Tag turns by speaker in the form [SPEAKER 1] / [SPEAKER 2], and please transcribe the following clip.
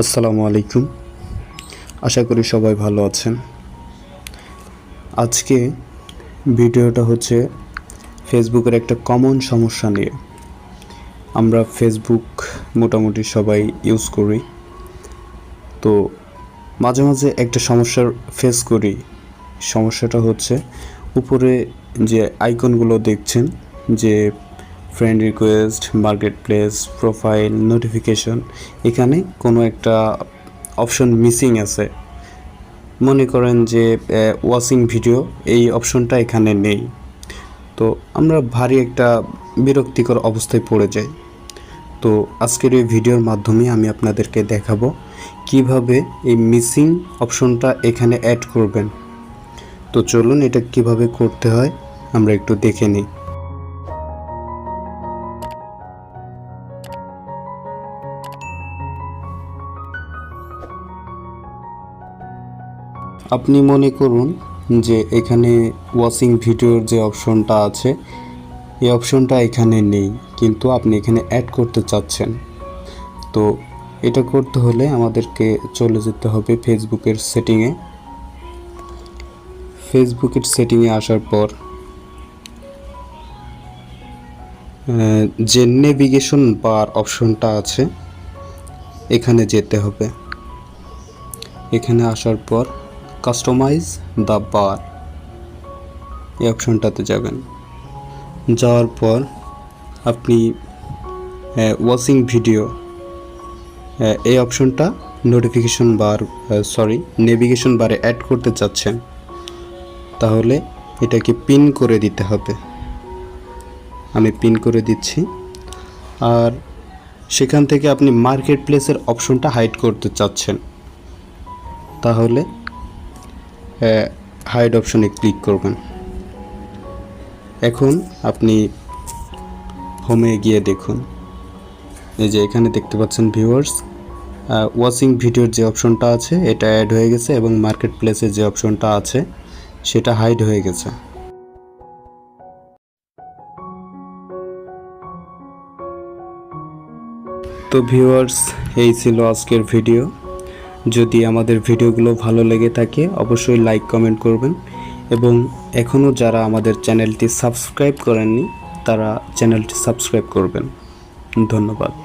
[SPEAKER 1] আসসালামু আলাইকুম। আশা করি সবাই ভালো আছেন। আজকে ভিডিওটা হচ্ছে ফেসবুকের একটা কমন সমস্যা নিয়ে। আমরা ফেসবুক মোটামুটি সবাই ইউজ করি। তো মাঝে মাঝে একটা সমস্যার ফেস করি। সমস্যাটা হচ্ছে উপরে যে আইকনগুলো দেখছেন, যে friend request market place profile notification এখানে কোনো একটা অপশন মিসিং আছে। মনে করেন যে ওয়াচিং ভিডিও এই অপশনটা এখানে নেই। তো আমরা ভারী একটা বিরক্তিকর অবস্থায় পড়ে যাই। তো আজকের এই ভিডিওর মাধ্যমে আমি আপনাদেরকে দেখাবো কীভাবে এই মিসিং অপশনটা এখানে অ্যাড করবেন। তো চলুন এটা কীভাবে করতে হয়, আমরা একটু দেখে নিই। আপনি মনে করুন যে এখানে ওয়াচিং ভিডিওর যে অপশনটা আছে, এই অপশনটা এখানে নেই, কিন্তু আপনি এখানে অ্যাড করতে চাচ্ছেন। তো এটা করতে হলে আমাদেরকে চলে যেতে হবে ফেসবুকের সেটিংয়ে ফেসবুকের সেটিংয়ে আসার পর যে নেভিগেশন বার অপশনটা আছে, এখানে যেতে হবে। এখানে আসার পর কাস্টমাইজ দ্য বার এই অপশনটাতে যাবেন। যাওয়ার পর আপনি ওয়াচিং ভিডিও এই অপশনটা নোটিফিকেশন বার সরি নেভিগেশন বারে অ্যাড করতে চাচ্ছেন। তাহলে এটাকে পিন করে দিতে হবে। আমি পিন করে দিচ্ছি। আর সেখান থেকে আপনি মার্কেট প্লেসের অপশনটা হাইড করতে চাচ্ছেন। তাহলে হাইড অপশনে ক্লিক করবেন। এখন আপনি হোমে গিয়ে দেখুন। এই যে এখানে দেখতে পাচ্ছেন ভিউয়ার্স ওয়াচিং ভিডিওর যে অপশনটা আছে, এটা অ্যাড হয়ে গেছে এবং মার্কেট প্লেসের যে অপশনটা আছে, সেটা হাইড হয়ে গেছে। তো ভিউয়ার্স এই ছিল আজকের ভিডিও যদি আমাদের ভিডিওগুলো ভালো লেগে থাকে, অবশ্যই লাইক কমেন্ট করবেন। এবং এখনও যারা আমাদের চ্যানেলটি সাবস্ক্রাইব করেননি, তারা চ্যানেলটি সাবস্ক্রাইব করবেন। ধন্যবাদ।